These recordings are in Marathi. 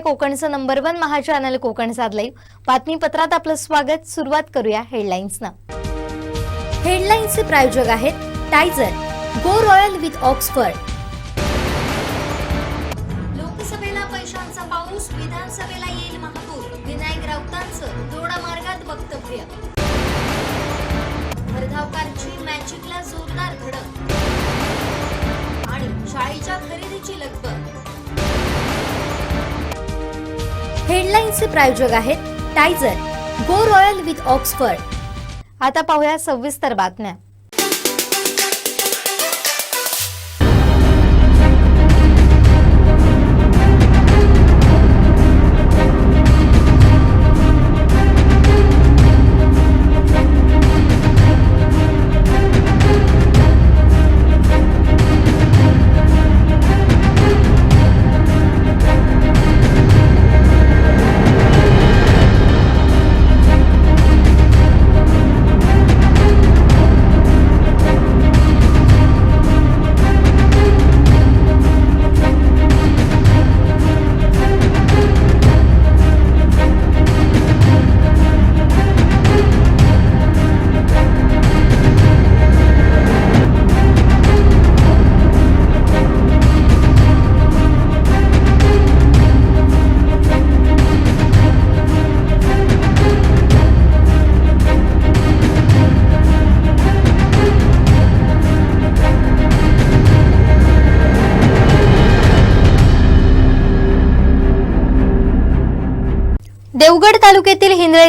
नमस्कार कोकणचं नंबर वन महाचॅनल कोकण कोकण लाईव्ह बातमीपत्रात आपलं स्वागत. सुरुवात करूया हेडलाईन्सनं हेडलाईन्सचे प्रायोजक आहेत टायझर गो रॉयल विथ ऑक्सफर्ड लोकसभेला पैशांचा पाऊस विधानसभेला येईल महापूर. विनायक राऊतांचं दोडा मार्गात वक्तव्य. भरधावकारची मॅजिकला जोरदार धडक. आणि शाळेच्या खरेदीची लगबग. हेडलाईन्सचे प्रायोजक आहेत टायझर गो रॉयल विथ ऑक्सफर्ड. आता पाहूया सविस्तर बातम्या.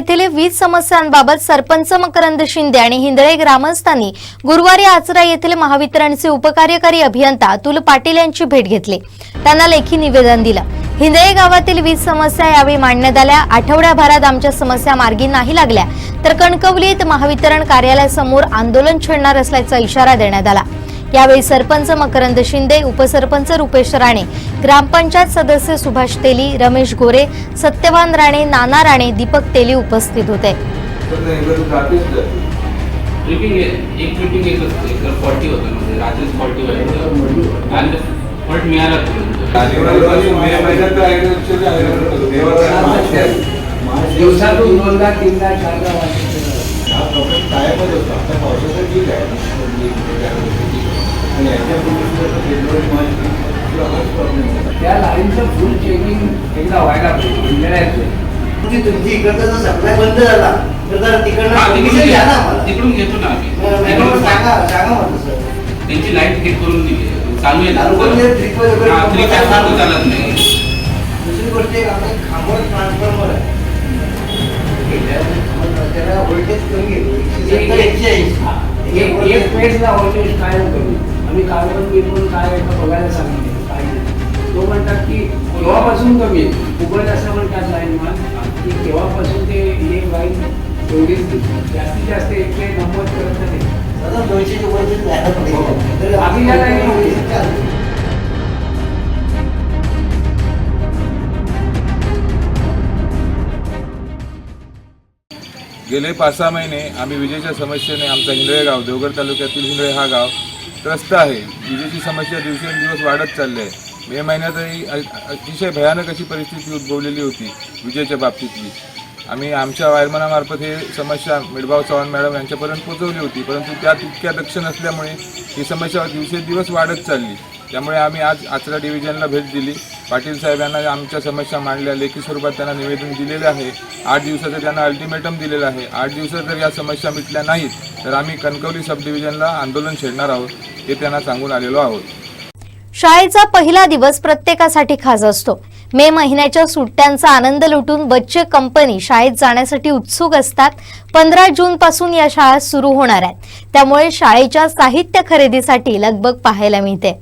येथील वीज समस्यांबाबत सरपंच मकरंद शिंदे आणि हिंदळे ग्रामस्थांनी गुरुवारी आचरा येथील महावितरणचे उपकार्यकारी अभियंता अतुल पाटील यांची भेट घेतली. त्यांना लेखी निवेदन दिलं. हिंदळे गावातील वीज समस्या यावेळी मांडण्यात आल्या. आठवड्याभरात आमच्या समस्या मार्गी नाही लागल्या. तर कणकवलीत महावितरण कार्यालयासमोर आंदोलन छेडणार असल्याचा इशारा देण्यात आला. यावेळी सरपंच मकरंद शिंदे उपसरपंच रुपेश राणे ग्रामपंचायत सदस्य सुभाष तेली रमेश गोरे सत्यवान राणे नाना राणे दीपक तेली उपस्थित होते. म्हणजे दिवसातून दोनदा तीनदा चारदा वाजता कायमच असतो आता पावसाचं ठीक आहे. त्या लाईनचं फुल चेकिंग एकदा व्हायला पाहिजे इंजिनिअरचं तुमची तुमची इकडचा जर सप्लाय बंद झाला तर जरा तिकडनं हा, तिकडून घ्या. ना आम्हाला. तिकडून घेतो ना आम्ही. सांगा सांगा. सर त्यांची लाइट ठीक करून दिली. चालू आहे हा, चालत नाही. दुसरी गोष्ट एक आपल्या खांबळ ट्रान्सफॉर्मर आहे. त्याला व्होल्टेज कमी घेतो एक- एकशे ऐंशी. एक पेजला व्होल्टेज कायम करू. आम्ही कार्बन बिलकुल काय आहे का बघायला सांगितलं. काय नाही. तो म्हणतात की केव्हापासून कमी आहे? उघड असं म्हणतात लाईन मान की केव्हापासून ते एक लाईन तेवढीच जास्तीत जास्त एकशे नव्वद करत नाही दोनशे व्होल्टेज जायला पाहिजे. तर गेले पाच सहा महिने आम्ही विजेच्या समस्येने आमचा हिंदळे गाव देवगड तालुक्यातील हिंदळे हा गाव त्रस्त आहे. विजेची समस्या दिवसेंदिवस वाढत चालली आहे. मे महिन्यातही अतिशय भयानक अशी परिस्थिती उद्भवलेली होती विजेच्या बाबतीतली. आम्ही आमच्या वायरमनामार्फत हे समस्या मिडभाव चव्हाण मॅडम यांच्यापर्यंत पोहोचवली होती परंतु त्या तितक्या दक्ष नसल्यामुळे ही समस्या दिवसेंदिवस वाढत चालली. त्यामुळे आम्ही आज आचरा डिव्हिजनला भेट दिली. पाटील साहेबांना आमच्या समस्या मांडल्या लेखी स्वरूपात त्यांना निवेदन दिलेले आहे. आठ दिवसाचं त्यांना अल्टिमेटम दिलेलं आहे. आठ दिवसात जर या समस्या मिटल्या नाहीत तर आम्ही कणकवली सब डिव्हिजनला आंदोलन छेडणार आहोत हे त्यांना सांगून आलेलो आहोत. शाळेचा पहिला दिवस प्रत्येकासाठी खास असतो. मे महिन्याच्या सुट्ट्यांचा आनंद लुटून बच्चे कंपनी शाळेत जाण्यासाठी उत्सुक असतात. पंधरा जून पासून या शाळा सुरू होणार आहेत. त्यामुळे शाळेच्या साहित्य खरेदीसाठी लगबग पाहायला मिळते.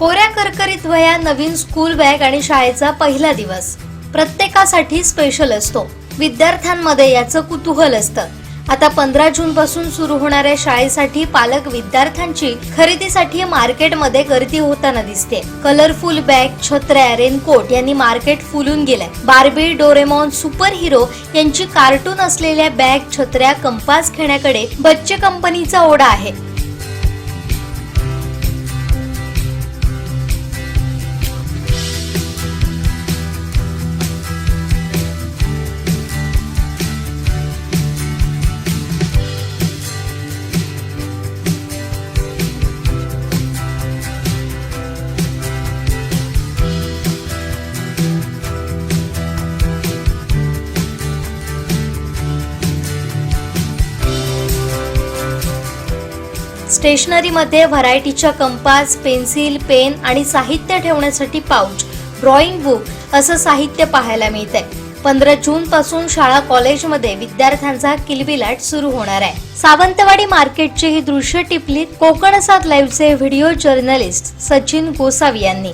कोऱ्या करकरीत वया नवीन स्कूल बॅग आणि शाळेचा पहिला दिवस. प्रत्येकासाठी स्पेशल असतो. विद्यार्थ्यांमध्ये याचं कुतूहल असतं. आता पंधरा जून पासून सुरू होणाऱ्या शाळेसाठी पालक विद्यार्थ्यांची खरेदीसाठी मार्केटमध्ये गर्दी होताना दिसते. कलरफुल बॅग छत्र्या रेनकोट यांनी मार्केट फुलून गेलंय. बार्बी डोरेमॉन सुपर हिरो यांची कार्टून असलेल्या बॅग छत्र्या कंपास खेळण्याकडे बच्चे कंपनीचा ओढा आहे. स्टेशनरीमध्ये व्हरायटीच्या कंपास पेन्सिल पेन आणि साहित्य ठेवण्यासाठी पाऊच ड्रॉइंग बुक असं साहित्य पाहायला मिळतंय. पंधरा जून पासून शाळा कॉलेजमध्ये विद्यार्थ्यांचा किलबिलाट सुरू होणार आहे. सावंतवाडी मार्केटची ही दृश्य टिपलीत कोकणसात लाईव्हचे व्हिडिओ जर्नलिस्ट सचिन गोसावी यांनी.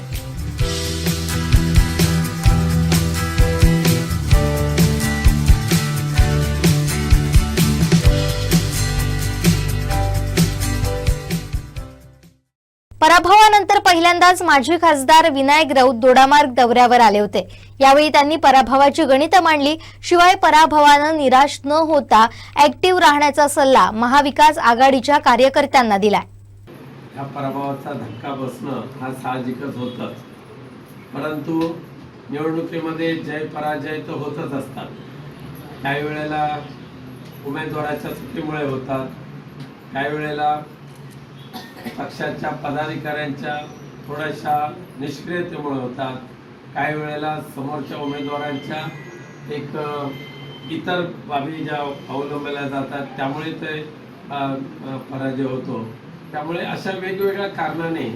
पराभवानंतर पहिल्यांदाच माजी खासदार विनायक राऊत दोडामार्ग दौऱ्यावर आले होते. यावेळी त्यांनी पराभवाची गणितं मांडली. शिवाय पराभवानं निराश न होता ऍक्टिव्ह राहण्याचा सल्ला महाविकास आघाडीच्या कार्यकर्त्यांना दिला ह्या पराभवाचा धक्का बसणं हा साहजिकच होतच परंतु निवडणुकीमध्ये जय पराजय तर होतच असतात. काही वेळेला उमेदवाराच्या चुकीमुळे होतात. काही वेळेला पक्षाच्या पदाधिकाऱ्यांच्या थोड्याशा निष्क्रियतेमुळे होतात. काही वेळेला समोरच्या उमेदवारांच्या एक इतर बाबी ज्या अवलंबल्या जातात त्यामुळे ते पराजय होतो. त्यामुळे अशा वेगवेगळ्या कारणाने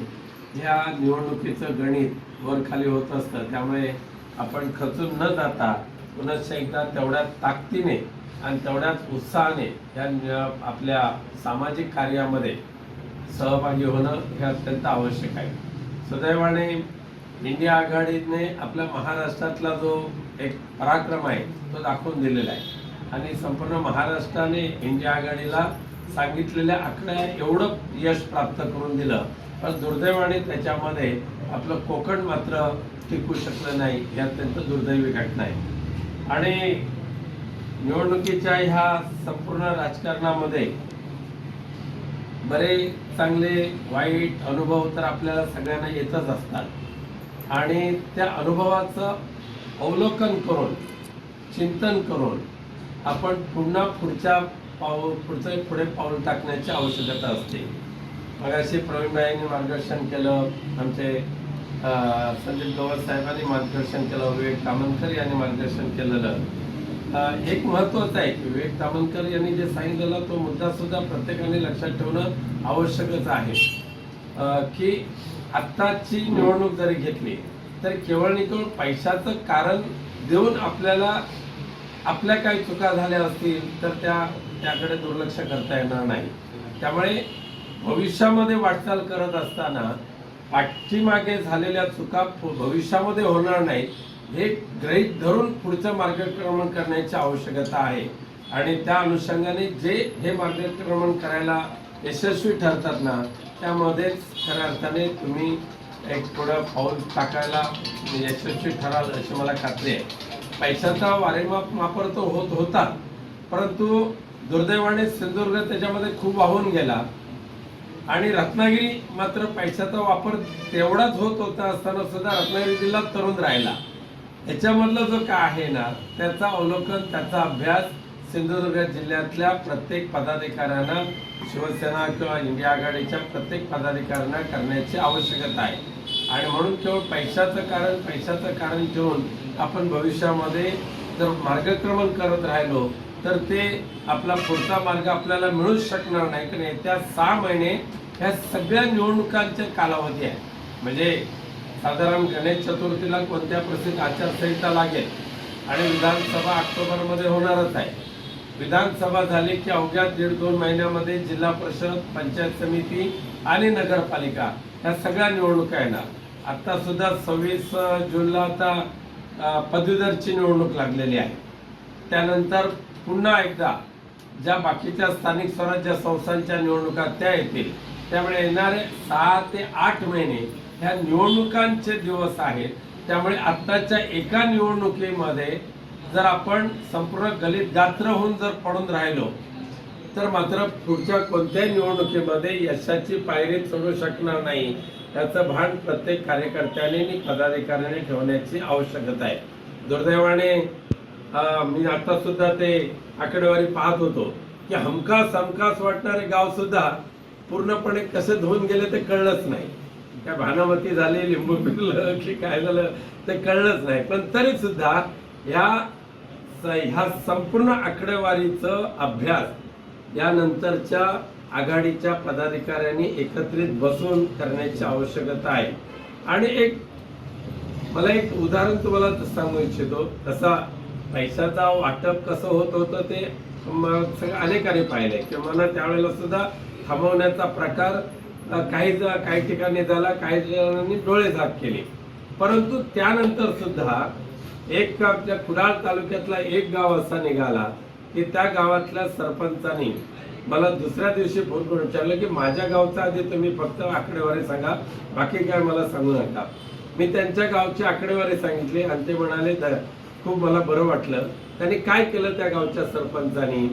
ह्या निवडणुकीचं गणित वर खाली होत असतं. त्यामुळे आपण खचून न जाता पुनश्च एकदा तेवढ्याच ताकदीने आणि तेवढ्याच उत्साहाने या आपल्या सामाजिक कार्यामध्ये सहभागी होणं हे अत्यंत आवश्यक आहे. सुदैवाने इंडिया आघाडीने आपल्या महाराष्ट्रातला जो एक पराक्रम आहे तो दाखवून दिलेला आहे. आणि संपूर्ण महाराष्ट्राने इंडिया आघाडीला सांगितलेल्या आकड्या एवढं यश प्राप्त करून दिलं पण दुर्दैवाने त्याच्यामध्ये आपलं कोकण मात्र टिकू शकलं नाही ही अत्यंत दुर्दैवी घटना आहे. आणि निवडणुकीच्या ह्या संपूर्ण राजकारणामध्ये बरे चांगले वाईट अनुभव तर आपल्याला सगळ्यांना येतच असतात. आणि त्या अनुभवाचं अवलोकन करून चिंतन करून आपण पुन्हा पुढच्या पाऊल पुढचं पुढे पाऊल टाकण्याची आवश्यकता असते. मगाशी प्रवीणबाईंनी मार्गदर्शन केलं आमचे संदीप गवत साहेबांनी मार्गदर्शन केलं विवेक तामनकर यांनी मार्गदर्शन केलेलं. एक महत्वाचं आहे की विवेक तामनकर यांनी जे सांगितलेला तो मुद्दा सुद्धा प्रत्येकाने लक्षात ठेवणं आवश्यकच आहे. की आत्ताची निवडणूक जरी घेतली तर केवळ आणि केवळ पैशाचं कारण देऊन आपल्याला आपल्या काही चुका झाल्या असतील तर त्या त्याकडे दुर्लक्ष करता येणार नाही. त्यामुळे भविष्यामध्ये वाटचाल करत असताना पाठीमागे झालेल्या चुका भविष्यामध्ये होणार नाही हे ग्रहित धरून पुढचं मार्गक्रमण करण्याची आवश्यकता आहे. आणि त्या अनुषंगाने जे हे मार्गक्रमण करायला यशस्वी ठरतात ना त्यामध्येच खऱ्या अर्थाने तुम्ही एक थोडं पाऊल टाकायला यशस्वी ठराल अशी मला खात्री आहे. पैशाचा वारेमाप वापर तो होत होता परंतु दुर्दैवाने सिंधुदुर्ग त्याच्यामध्ये खूप वाहून गेला. आणि रत्नागिरी मात्र पैशाचा वापर तेवढाच होत होता असताना सुद्धा रत्नागिरी जिल्हा तरुण राहिला. याच्यामधलं जो काय आहे ना त्याचा अवलोकन त्याचा अभ्यास सिंधुदुर्ग जिल्ह्यातल्या प्रत्येक पदाधिकाऱ्यांना शिवसेना किंवा इंडिया आघाडीच्या प्रत्येक पदाधिकाऱ्यांना करण्याची आवश्यकता आहे. आणि म्हणून केवळ पैशाचं कारण पैशाचं कारण ठेवून आपण भविष्यामध्ये जर मार्गक्रमण करत राहिलो तर ते आपला पुढचा मार्ग आपल्याला मिळूच शकणार नाही. कारण येत्या सहा महिने ह्या सगळ्या निवडणुकांचे कालावधी आहे म्हणजे साधारण गणेश चतुर्थीला कोणत्या प्रसिद्ध आचारसंहिता लागेल? आणि विधानसभा ऑक्टोबरमध्ये होणारच आहे. विधानसभा झाली की अवघ्या दीड दोन महिन्यामध्ये जिल्हा परिषद पंचायत समिती आणि नगरपालिका ह्या सगळ्या निवडणुका येणार. आत्तासुद्धा सुद्धा सव्वीस जूनला आता पदवीधरची निवडणूक लागलेली आहे. त्यानंतर पुन्हा एकदा ज्या बाकीच्या स्थानिक स्वराज्य संस्थांच्या निवडणुका त्या येतील त्यामुळे येणारे सहा ते आठ महिने ह्या निवडणुकांचे दिवस आहेत. त्यामुळे आत्ताच्या एका निवडणुकीमध्ये जर आपण संपूर्ण गलित गात्र होऊन जर पडून राहिलो तर मात्र पुढच्या कोणत्याही निवडणुकीमध्ये यशाची पायरी चढू शकणार नाही. याचं भान प्रत्येक कार्यकर्त्याने आणि पदाधिकाऱ्याने ठेवण्याची आवश्यकता आहे. दुर्दैवाने मी आता सुद्धा ते आकडेवारी पाहत होतो की हमखास हमखास वाटणारे गाव सुद्धा पूर्णपणे कसे धुवून गेले ते कळलंच नाही. काय भानामती झाली लिंबू पिकलं की काय झालं ते कळलंच नाही. पण तरी सुद्धा ह्या ह्या संपूर्ण आकडेवारीचं अभ्यास यानंतरच्या आघाडीच्या पदाधिकाऱ्यांनी एकत्रित बसून करण्याची आवश्यकता आहे. आणि एक मला एक उदाहरण तुम्हाला सांगू इच्छितो. तसा पैशाचा वाटप कसं होत होतं ते सगळं अनेकांनी पाहिलंय. किंवा मला त्यावेळेला सुद्धा थांबवण्याचा प्रकार काही काही ठिकाणी झाला काही जणांनी डोळे झाक केले. परंतु त्यानंतर सुद्धा एक आपल्या कुडाळ तालुक्यातला एक गाव असा निघाला की त्या गावातल्या सरपंचानी मला दुसऱ्या दिवशी फोन करून विचारलं की माझ्या गावचा आधी तुम्ही फक्त आकडेवारी सांगा बाकी काय मला सांगू नका. मी त्यांच्या गावची आकडेवारी सांगितली आणि ते म्हणाले खूप मला बरं वाटलं. त्यांनी काय केलं त्या गावच्या सरपंचानी?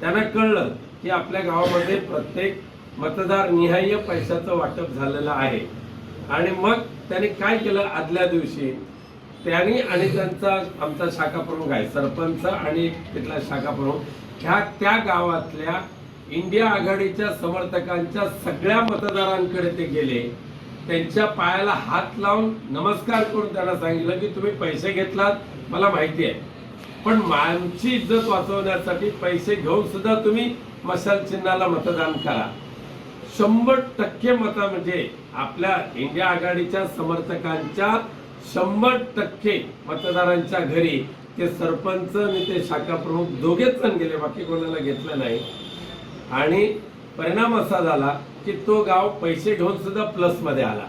त्यांना कळलं की आपल्या गावामध्ये प्रत्येक मतदार निहाय पैशाचं वाटप झालेलं आहे. आणि मग त्यांनी काय केलं आदल्या दिवशी? त्यांनी आणि त्यांचा आमचा शाखाप्रमुख आहे सरपंच आणि तिथला शाखाप्रमुख ह्या त्या गावातल्या इंडिया आघाडीच्या समर्थकांच्या सगळ्या मतदारांकडे ते गेले. त्यांच्या पायाला हात लावून नमस्कार करून त्यांना सांगितलं की तुम्ही पैसे घेतलात मला माहिती आहे. पण आमची इज्जत वाचवण्यासाठी पैसे घेऊन सुद्धा तुम्ही मशाल चिन्हाला मतदान करा. शंभर टक्के मत म्हणजे आपल्या इंडिया आघाडीच्या समर्थकांच्या शंभर टक्के मतदारांच्या घरी ते सरपंच आणि ते शाखा प्रमुख दोघेच जण गेले बाकी कोणाला घेतलं नाही. आणि परिणाम असा झाला की तो गाव पैसे घेऊन सुद्धा प्लसमध्ये आला.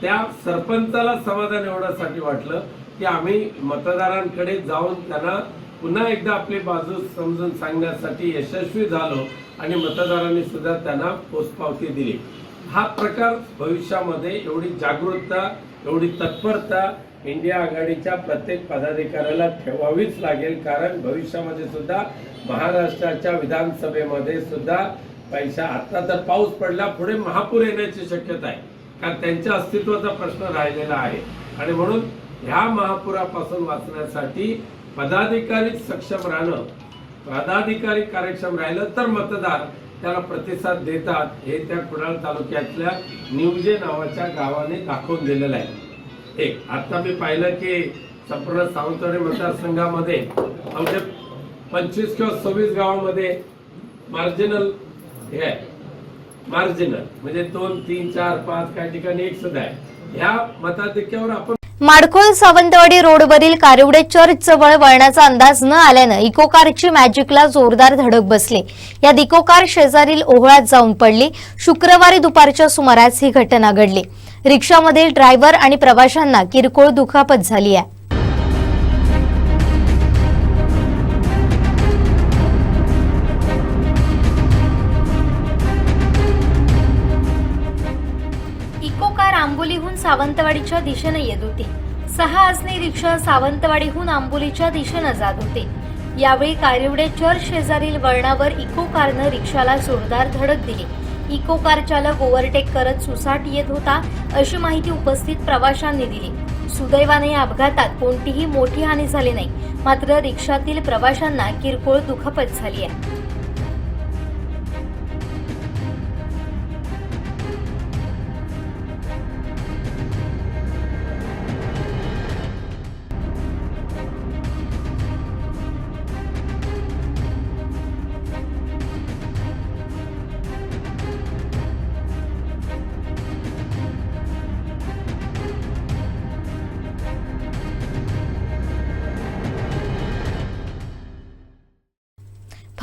त्या सरपंचाला समाधान एवढ्यासाठी वाटलं की आम्ही मतदारांकडे जाऊन त्यांना पुन्हा एकदा आपली बाजू समजून सांगण्यासाठी यशस्वी झालो. आणि मतदारांनी सुद्धा त्यांना पोचपावती दिली. हा प्रकार भविष्यामध्ये एवढी जागरूकता एवढी तत्परता इंडिया आघाडीच्या प्रत्येक पदाधिकाऱ्याला ठेवावीच लागेल. कारण भविष्यामध्ये सुद्धा महाराष्ट्राच्या विधानसभेमध्ये सुद्धा पैसा आता तर पाऊस पडला पुढे महापूर येण्याची शक्यता आहे. कारण त्यांच्या अस्तित्वाचा प्रश्न राहिलेला आहे. आणि म्हणून ह्या महापुरापासून वाचण्यासाठी पदाधिकारी सक्षम राहणं पदाधिकारी कार्यक्षम राहिलं तर मतदार त्याला प्रतिसाद देतात. हे त्या कुडाळ तालुक्यातल्या निवजे नावाच्या गावाने दाखवून दिलेलं आहे. एक आता मी पाहिलं की संपूर्ण सावंतवाडी मतदारसंघामध्ये अवघे पंचवीस किंवा सव्वीस गावामध्ये मार्जिनल हे आहे. मार्जिनल म्हणजे दोन तीन चार पाच काही ठिकाणी एक सुद्धा आहे. ह्या मताधिक्यावर आपण माडखोल सावंतवाडी रोडवरील कारिवडे चर्च जवळ वळण्याचा अंदाज न आल्यानं इको कारची मॅजिकला जोरदार धडक बसली. यात इको कार शेजारील ओहळात जाऊन पडली. शुक्रवारी दुपारच्या सुमारास ही घटना घडली. रिक्षामधील ड्रायव्हर आणि प्रवाशांना किरकोळ दुखापत झाली आहे. सावंतवाडीच्या दिशेने येत होती. सहा आसनी रिक्षा सावंतवाडीहून आंबोलीच्या दिशेनं जात होते. यावेळी कारिवडे चर्च शेजारील वळणावर इको कारनं रिक्षाला जोरदार धडक दिली. इको कार चालक ओव्हरटेक करत सुसाट येत होता अशी माहिती उपस्थित प्रवाशांनी दिली. सुदैवाने या अपघातात कोणतीही मोठी हानी झाली नाही. मात्र रिक्षातील प्रवाशांना किरकोळ दुखापत झाली आहे.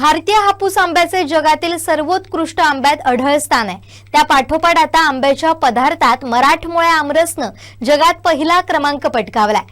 भारतीय हापूस आंब्याचे जगातील सर्वोत्कृष्ट आंब्यात अढळ स्थान आहे. त्या पाठोपाठ आता आंब्याच्या पदार्थात मराठमोळ्या आमरसनं जगात पहिला क्रमांक पटकावलाय.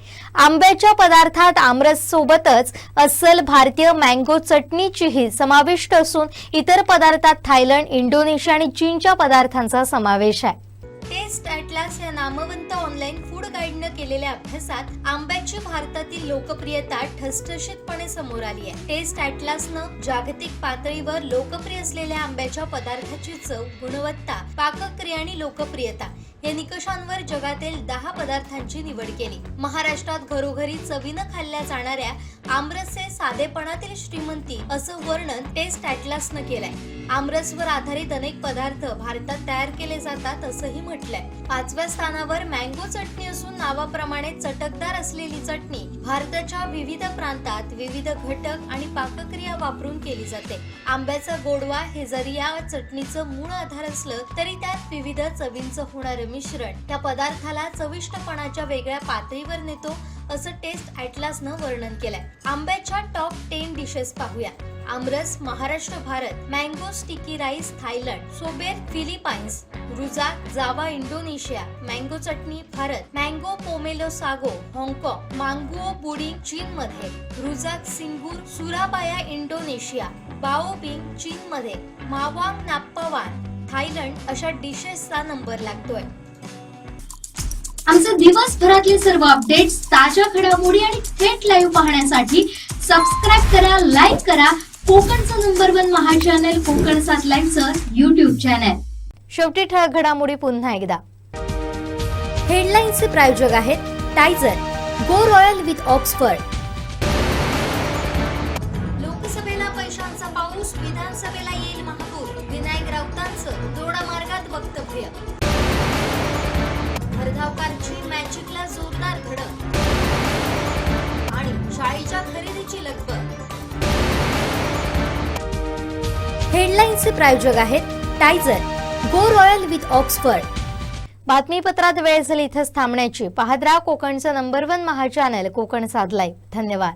आंब्याच्या पदार्थात आमरस सोबतच अस्सल भारतीय मँगो चटणीचीही समाविष्ट असून इतर पदार्थात थायलंड इंडोनेशिया आणि चीनच्या पदार्थांचा समावेश आहे. टेस्ट ॲटलास या नामवंत ऑनलाईन फूड गाईडनं केलेल्या अभ्यासात आंब्याची भारतातील लोकप्रियता ठसठशीतपणे समोर आली आहे. टेस्ट ॲटलासनं जागतिक पातळीवर लोकप्रिय असलेल्या आंब्याच्या पदार्थाची चव गुणवत्ता पाकक्रिया आणि लोकप्रियता या निकषांवर जगातील दहा पदार्थांची निवड केली. महाराष्ट्रात घरोघरी चवीनं खाल्ल्या जाणाऱ्या आमरसचे साधेपणातील श्रीमंती असं वर्णन टेस्ट ॲटलासनं केलंय. आमरसवर आधारित अनेक पदार्थ भारतात तयार केले जातात असंही म्हटलंय. पाचव्या स्थानावर मँगो चटणी असून नावाप्रमाणे चटकदार असलेली चटणी भारताच्या विविध प्रांतात विविध घटक आणि पाकक्रिया वापरून केली जाते. आंब्याचा गोडवा हे जरी या चटणीचं मूळ आधार असलं तरी त्यात विविध चवींचं होणारं मिश्रण त्या पदार्थाला चविष्टपणाच्या वेगळ्या पातळीवर नेतो असं टेस्ट ॲटलासनं वर्णन केलंय. आंब्याच्या टॉप टेन डिशेस पाहूया. Aamras Maharashtra Bharat mango sticky rice Thailand सोबेर Philippines Rujak Java Indonesia mango chutney Bharat mango pomelo sago हाँगकाँग मांगुओ बुडी चीन मध्ये रुजाक सिंगूर सुराबाया इंडोनेशिया बाओबिंग चीन मध्ये मावांग नाप्पावान थायलंड अशा डिशेसचा नंबर लागतोय. आमचे दिवसभरातले सर्व अपडेट्स ताज्या घडामोडी आणि थेट लाईव्ह पाहण्यासाठी सबस्क्राईब करा लाईक करा. कोकणचं नंबर वन महा चॅनल कोकण सात लाईव्हचं युट्यूब चॅनल शेवटी ठळक घडामोडी पुन्हा एकदा. हेडलाईन्सचे प्रायोजक आहेत टायझर गो रॉयल विथ ऑक्सफर्ड लोकसभेला पैशांचा पाऊस विधानसभेला येईल महापूर. विनायक राऊतांचं दोडा मार्गात वक्तव्य. भरधावकारची मॅजिकला जोरदार धडक. आणि शाळेच्या खरेदीची लगबग. हेडलाईन्सचे प्रायोजक आहेत टायझर गो रॉयल विथ ऑक्सफर्ड. बातमीपत्रात वेळ झाली इथंच थांबण्याची. पाहत राहा कोकणचं नंबर वन महा चॅनल कोकण साधलाय धन्यवाद.